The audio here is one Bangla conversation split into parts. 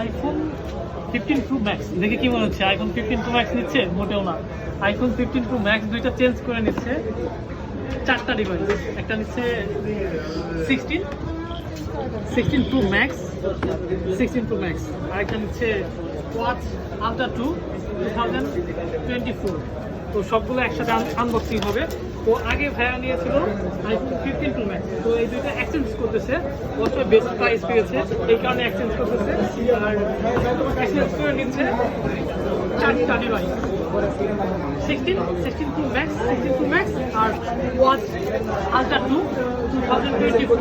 আইফোন ফিফটিন প্রো ম্যাক্স দেখে কি মনে হচ্ছে? আইফোন ফিফটিন প্রো ম্যাক্স নিচ্ছে? মোটেও না। আইফোন ফিফটিন প্রো ম্যাক্স দুইটা চেঞ্জ করে নিচ্ছে। চারটা ডিভাইস একটা নিচ্ছে sixteen sixteen pro max sixteen pro max আরেকটা নিচ্ছে watch ultra two two thousand twenty four তো সবগুলো একসাথে আনবক্সিং হবে। তো আগে ভাইয়া নিয়েছিল আইফোন ফিফটিন প্রো ম্যাক্স তো এই দুইটা এক্সচেঞ্জ করতেছে। অবশ্য বেস্ট প্রাইস পেয়েছে। এই কারণে এক্সচেঞ্জ করতেছে। আর এক্সচেঞ্জ করে নিচ্ছে চারটা device sixteen sixteen pro max sixteen pro max আর watch ultra two two thousand twenty four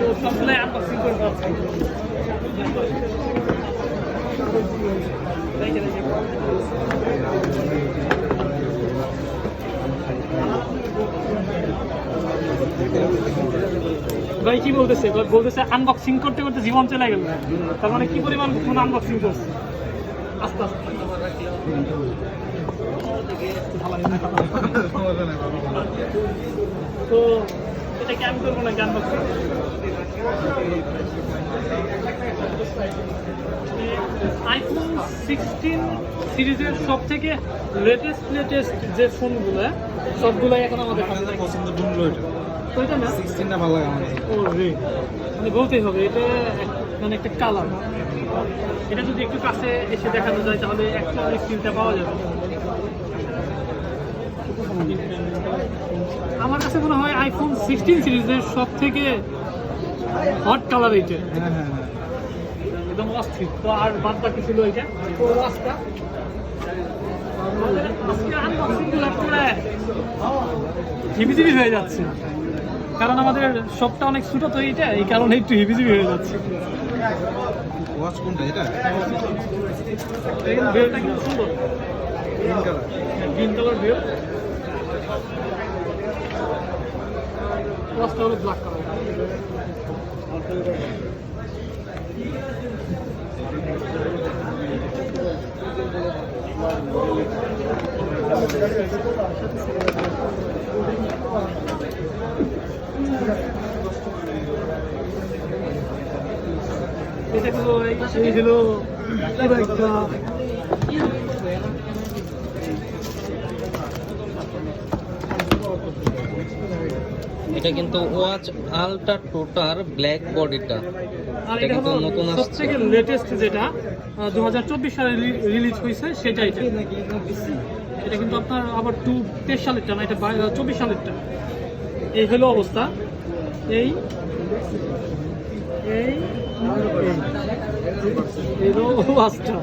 তো সবগুলোই আনবক্সিং করে পাচ্ছি দেখে দেখে ভাই, কি বলতেছে? বলতেছে আনবক্সিং করতে করতে জীবন চলে গেল। তার মানে কি পরিমাণ ফোন আনবক্সিং করছে? আস্তে আস্তে। তো এটা কি আমি করব নাকি আনবক্সিং আইফোন সিক্সটিন সিরিজের সব থেকে লেটেস্ট লেটেস্ট যে ফোনগুলো সবগুলোই এখন আমাদের পছন্দ ঢুকলো এটা। তো এটা না? সিক্সটিনটা ভালো লাগে আমার। ও রে। মানে বলতেই হবে এটা মানে একটা কালার এটা যদি একটু কাছে এসে দেখানো যায় তাহলে একটা স্ক্রিনটা পাওয়া যাবে। আমার কাছে মনে হয় আইফোন সিক্সটিন সিরিজের সব থেকে হট কালার এইটা। হ্যাঁ হ্যাঁ হ্যাঁ। একদম অস্থির। তো আর বাদ বাকি ছিল আজকে গুলো পুরো হিবিজিবি হয়ে যাচ্ছে। কারণ আমাদের শপটা অনেক ছোটো তো এইটা এই কারণে একটু হিবিজিবি হয়ে যাচ্ছে। ওয়াচ কোনটা এটা? এই বেলটা কিন্তু সুন্দর। গ্রিন কালার গ্রিন কালার বেল ওয়াচটা হলো ব্ল্যাক কালার এটা হলো এই হলো পুরো একটা এটা কিন্তু ওয়াচ আলট্রা টোটার ব্ল্যাক বডিটা। এটা কিন্তু নতুন আসছে। সবথেকে লেটেস্ট যেটা দু হাজার চব্বিশ সালে রিলিজ হয়েছে সেটা এটা। এটা কিন্তু আপনার আবার টু তেইশ সালেরটা না এটা চব্বিশ সালেরটা। এই হলো অবস্থা। এই এই অবস্থা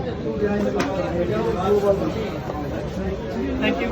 থ্যাংক ইউ